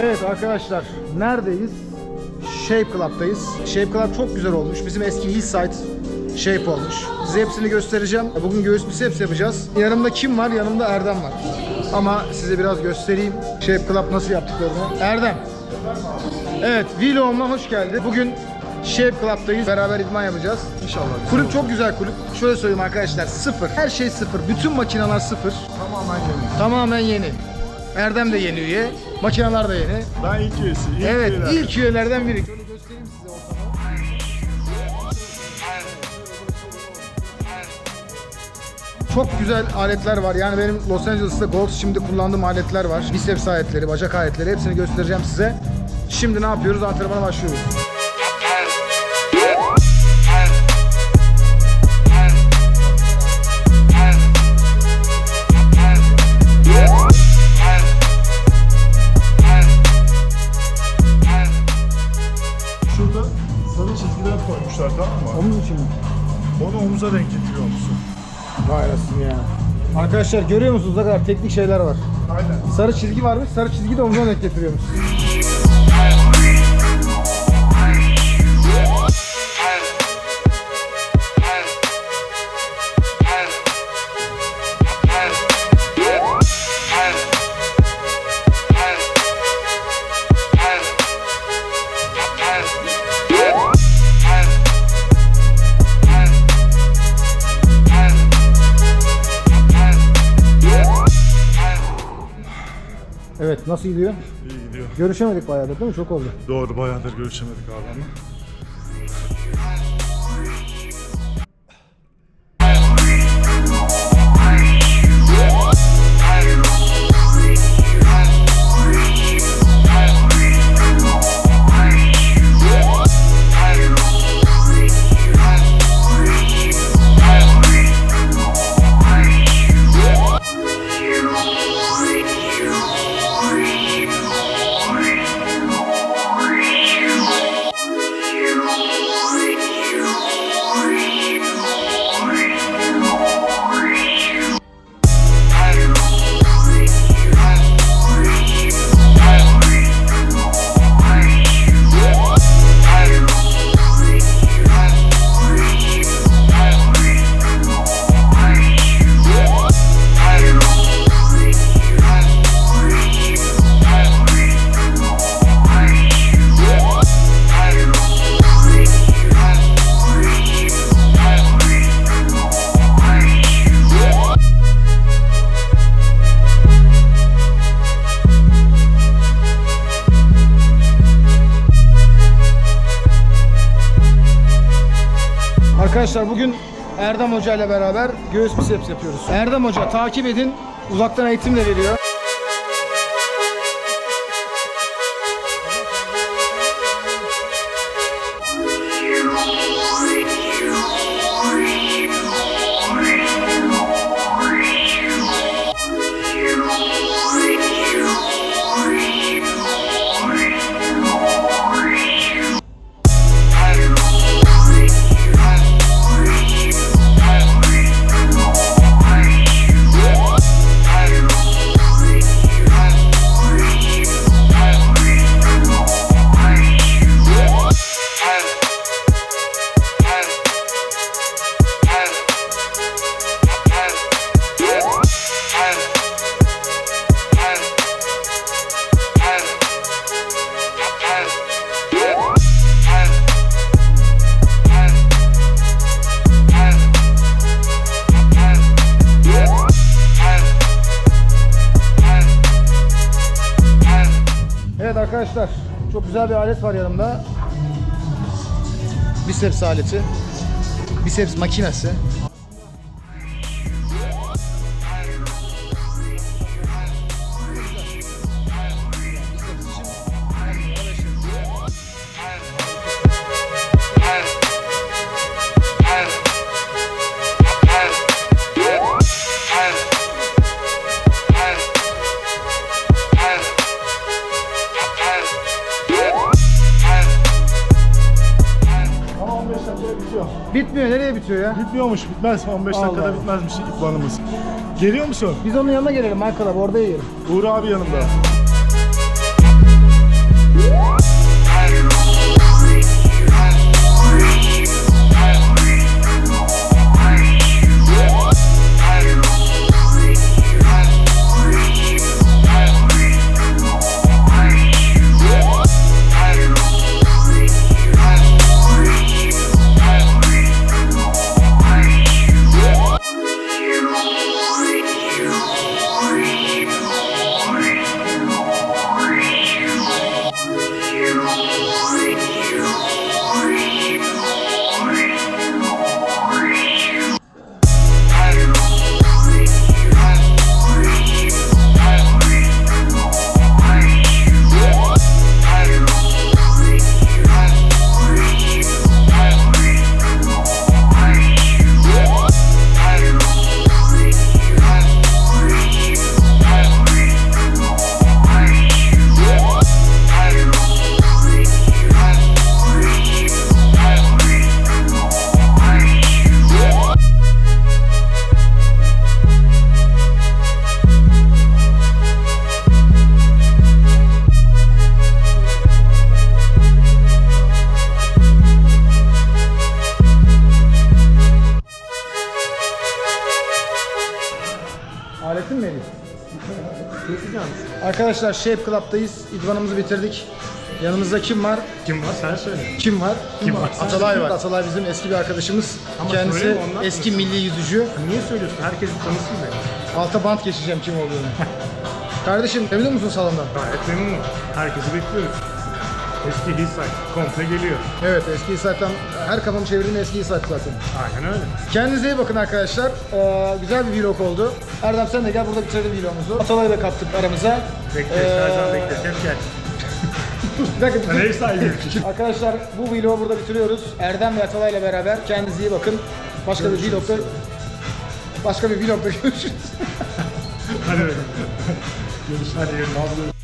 Evet arkadaşlar neredeyiz? Shape Club'dayız. Shape Club çok güzel olmuş. Bizim eski Hillside Shape olmuş. Size hepsini göstereceğim. Bugün göğüs biceps yapacağız. Yanımda kim var? Yanımda Erdem var. Ama size biraz göstereyim Shape Club nasıl yaptıklarını. Erdem. Evet, vloguma hoş geldin. Bugün Shape Club'dayız. Beraber idman yapacağız. İnşallah. Kulüp çok güzel kulüp. Şöyle söyleyeyim arkadaşlar, sıfır. Her şey sıfır. Bütün makineler sıfır. Tamamen yeni. Tamamen yeni. Erdem de yeni üye. Makineler de yeni. Ben ilk üyesi. ilk Evet, üyeler. ilk üyelerden biri. Şöyle göstereyim size ortamı. Çok güzel aletler var. Yani benim Los Angeles'ta Gold şimdi kullandığım aletler var. Biceps aletleri, bacak aletleri hepsini göstereceğim size. Şimdi ne yapıyoruz? Antrenmana başlıyoruz. Onu omuza denk getiriyor musun? Vay ya. Arkadaşlar görüyor musunuz ne kadar teknik şeyler var. Aynen. Sarı çizgi varmış, sarı çizgi de omzuna denk getiriyormuş. Nasıl gidiyor? İyi gidiyor. Görüşemedik bayağıdır değil mi? Çok oldu. Doğru bayağıdır görüşemedik abi ama. Arkadaşlar bugün Erdem Hoca ile beraber göğüs biceps yapıyoruz. Erdem Hoca takip edin. Uzaktan eğitim de veriyor. Arkadaşlar çok güzel bir alet var yanımda. Biceps aleti. Biceps makinesi. Bitmiyor nereye bitiyor ya? Bitmiyormuş bitmez. 15 Allah. dakikada bitmezmiş idmanımız. Geliyor musun? Biz onun yanına gelelim Michael abi orada yiyelim. Uğur abi yanımda. Arkadaşlar Shape Club'dayız. İdvanımızı bitirdik. Yanımızda kim var? Kim var sen söyle. Kim var? Kim var? Atalay var. Atalay bizim eski bir arkadaşımız. Ama Kendisi söyleme, ondan eski milli yüzücü. Niye söylüyorsun? Herkes tanısın beni. Alta bant geçeceğim kim olduğunu. Kardeşim memnun musun salondan? Gayet memnunum. Herkesi bekliyoruz. Eski Hillside komple geliyor. Evet eski Hisar'dan her kafamı çevirdiğim eski Hisar zaten. Aynen öyle. Kendinize iyi bakın arkadaşlar. Ee, güzel bir vlog oldu. Erdem sen de gel burada bitirelim vlogumuzu. Atalay'ı da kattık aramıza. Bekleriz. Ee, Her zaman bekleriz. Hep gel. Bir dakika, bitir- ev. Arkadaşlar bu vlogu burada bitiriyoruz. Erdem ve Atalay'la beraber kendinize iyi bakın. Başka bir vlogda başka bir vlogda görüşürüz. Hadi bakalım. Görüşürüz. Hadi görüşürüz.